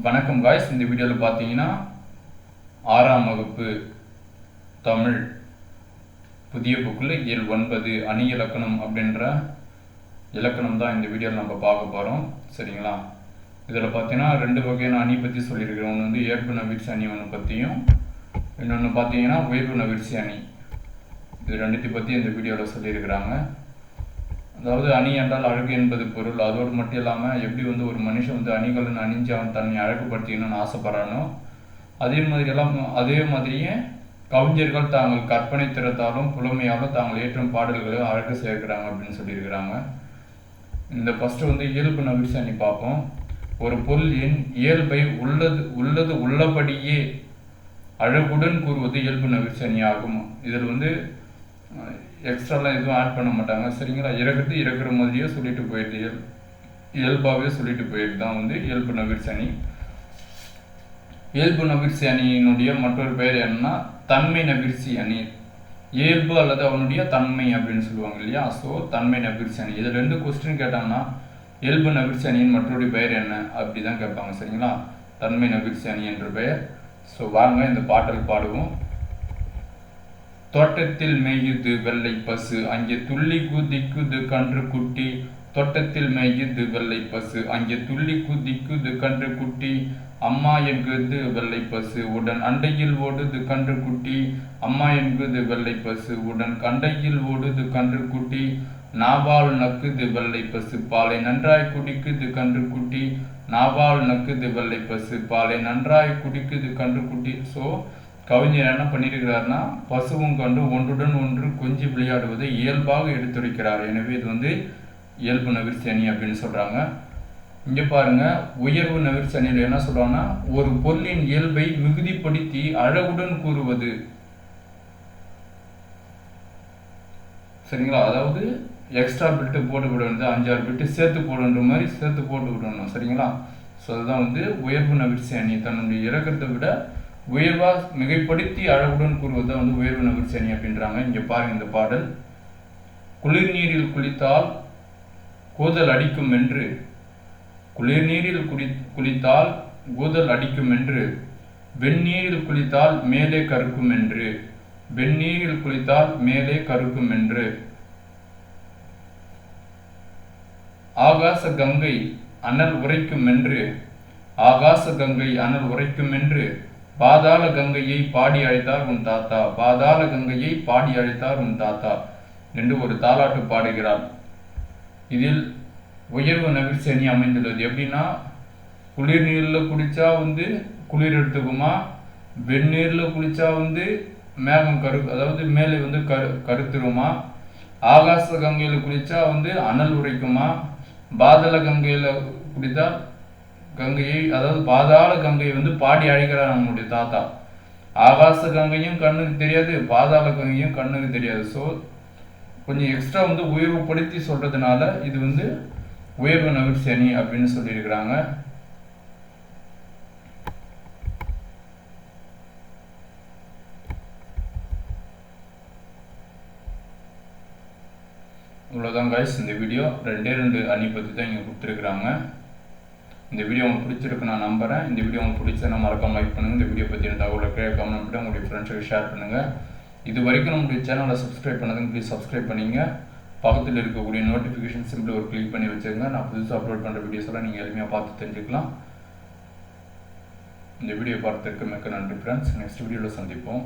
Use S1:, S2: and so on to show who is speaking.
S1: வணக்கம் காய்ஸ் இந்த வீடியோவில் பார்த்தீங்கன்னா ஆறாம் வகுப்பு தமிழ் புதிய புக்கில் இயல் ஒன்பது அணி இலக்கணம் அப்படின்ற இலக்கணம் தான் இந்த வீடியோவில் நம்ம பார்க்க போகிறோம் சரிங்களா? இதில் பார்த்தீங்கன்னா ரெண்டு வகையான அணி பற்றி சொல்லியிருக்கிறோம் ஒன்று வந்து ஏற்பு நவிர்ச்சி அணி ஒன்று பற்றியும் இன்னொன்று பார்த்தீங்கன்னா உயர்வு நவிர்ச்சி அணி. இது ரெண்டுத்தையும் பற்றி இந்த வீடியோவில் சொல்லியிருக்கிறாங்க. அதாவது அணி என்றால் அழகு என்பது பொருள். அதோடு மட்டும் இல்லாமல் எப்படி வந்து ஒரு மனுஷன் வந்து அணிகளும் அணிஞ்சு அவன் தன்னை அழகுபடுத்திக்கணும்னு ஆசைப்படுறானோ அதே மாதிரியெல்லாம் அதே மாதிரியே கவிஞர்கள் தாங்கள் கற்பனை திறத்தாலும் புலமையாலும் தாங்கள் ஏற்றும் பாடல்களை அழகு சேர்க்கிறாங்க அப்படின்னு சொல்லியிருக்கிறாங்க. இந்த ஃபஸ்ட்டு வந்து இயல்பு நபிசாணி பார்ப்போம். ஒரு பொருளின் இயல்பை உள்ளது உள்ளது உள்ளபடியே அழகுடன் கூறுவது இயல்பு நவிர்ச்சி ஆகும் இதில் வந்து எக்ஸ்ட்ராலாம் எதுவும் ஆட் பண்ண மாட்டாங்க. சரிங்களா? இறக்குறது இறக்குற மாதிரியே சொல்லிட்டு போயிடுது இயல் இயல்பாகவே சொல்லிட்டு போயிடுது தான் வந்து இயல்பு நவிர்ச்சி இயல்பு நவிர்ச்சி அணியினுடைய மற்றொரு பெயர் என்னன்னா தன்மை நவிர்ச்சி அணி. இயல்பு அல்லது அவனுடைய தன்மை அப்படின்னு சொல்லுவாங்க இல்லையா? ஸோ தன்மை நபிர்சி அணி இதில் ரெண்டு கொஸ்டின் கேட்டாங்கன்னா இயல்பு நபிர்சி அணியின் மற்றொரு பெயர் என்ன? அப்படி தான் கேட்பாங்க. சரிங்களா? தன்மை நபிர்சி அணி என்ற பெயர். ஸோ வாங்க இந்த பாட்டல் பாடுவோம். தோட்டத்தில் மேயுது வெள்ளை பசு. அங்கே துள்ளி குதிக்குது கன்று குட்டி தோட்டத்தில் மேயுது வெள்ளை பசு. அங்கே துள்ளி குதிக்குது கன்று குட்டி அம்மா என்கிறது வெள்ளை பசு? உடன் அண்டையில் ஓடுது கன்று குட்டி அம்மா என்கிறது வெள்ளை பசு? உடன் கண்டையில் ஓடுது கன்று குட்டி நாவால் நக்குது வெள்ளை பசு. பாலை நன்றாய் குடிக்குது கன்று குட்டி நாவால் நக்குது வெள்ளை பசு. பாலை நன்றாய் குடிக்குது கன்று குட்டி ஸோ கவிஞர் என்ன பண்ணியிருக்கிறார்னா பசுவும் கண்டு ஒன்றுடன் ஒன்று கொஞ்சி விளையாடுவதை இயல்பாக எடுத்துரைக்கிறார். எனவே இது வந்து இயல்பு நவிர்ச்சி அணி அப்படின்னு சொல்கிறாங்க இங்கே பாருங்க உயர்வு நவிர்ச்சி அணியில் என்ன சொல்கிறாங்கன்னா ஒரு பொருளின் இயல்பை மிகுதிப்படுத்தி அழகுடன் கூறுவது. சரிங்களா? அதாவது எக்ஸ்ட்ரா பிட்டு போட்டு விடணும் அஞ்சாறு பிட்டு சேர்த்து போடுன்ற மாதிரி சேர்த்து போட்டு விடணும். சரிங்களா? ஸோ அதுதான் வந்து உயர்வு நவிர்ச்சி அணி தன்னுடைய இறக்கத்தை விட உயர்வா மிகைப்படுத்தி அழகுடன் கூறுவது வந்து உயர்வு நவிர்ச்சி அணி அப்படின்றாங்க. இங்கே பாருங்கள் இந்த பாடல். குளிர் நீரில் குளித்தால் கூதல் அடிக்கும் என்று. குளிர் நீரில் குளி குளித்தால் கூதல் அடிக்கும் என்று. வெந்நீரில் குளித்தால் மேலே கருக்கும் என்று. வெந்நீரில் குளித்தால் மேலே கருக்கும் என்று. ஆகாச கங்கை அனல் உரைக்கும் என்று. ஆகாச கங்கை அனல் உரைக்கும் என்று. பாதாள கங்கையை பாடி அழைத்தார் உன் தாத்தா. பாதாள கங்கையை பாடி அழைத்தார் உன் தாத்தா என்று ஒரு தாலாட்டு பாடுகிறார் இதில் உயர்வு நவிர்ச்சி அமைந்துள்ளது. எப்படின்னா குளிர் நீரில் குடித்தா வந்து குளிர் எடுத்துக்குமா வெந்நீரில் குளித்தா வந்து மேகம் கரு அதாவது மேலே வந்து கரு கருத்துருமா ஆகாச கங்கையில் குளித்தா வந்து அனல் உரைக்குமா பாதள கங்கையில் குடித்தா கங்கையை அதாவது பாதாள கங்கையை வந்து பாடி அழைக்கிறார் நம்மளுடைய தாத்தா. ஆகாச கங்கையும் கண்ணுக்கு தெரியாது பாதாள கங்கையும் கண்ணுக்கு தெரியாது. ஸோ கொஞ்சம் எக்ஸ்ட்ரா வந்து உயர்வுபடுத்தி சொல்றதுனால இது வந்து உயர்வு நகர்ச்சி அணி அப்படின்னு சொல்லியிருக்கிறாங்க. இவ்வளோதான் காய்ஸ் இந்த வீடியோ ரெண்டே ரெண்டு அணி பற்றி தான் இங்கே கொடுத்துருக்குறாங்க. இந்த வீடியோ உங்களுக்கு பிடிச்சிருக்கு நான் நம்புறேன். இந்த வீடியோ உங்களுக்கு பிடிச்சா மறக்காம லைக் பண்ணுங்க. இந்த வீடியோ பற்றின தகவலை கீழே கமெண்ட் பண்ணி உங்களுடைய ஃப்ரெண்ட்ஸுக்கு ஷேர் பண்ணுங்கள் இது வரைக்கும் நம்மளுடைய சேனலை சப்ஸ்கிரைப் பண்ணதுங்க ப்ளீஸ் சப்ஸ்கிரைப் பண்ணிங்க. பக்கத்தில் இருக்கக்கூடிய நோட்டிஃபிகேஷன் சிம்பிள் ஒரு கிளிக் பண்ணி வச்சுருங்க. நான் புதுசாக அப்லோட் பண்ணுற வீடியோஸ் எல்லாம் நீங்கள் எளிமையாக பார்த்து தெரிஞ்சுக்கலாம். இந்த வீடியோ பார்த்ததுக்கு மிக்க நன்றி ஃப்ரெண்ட்ஸ் நெக்ஸ்ட் வீடியோவில் சந்திப்போம்.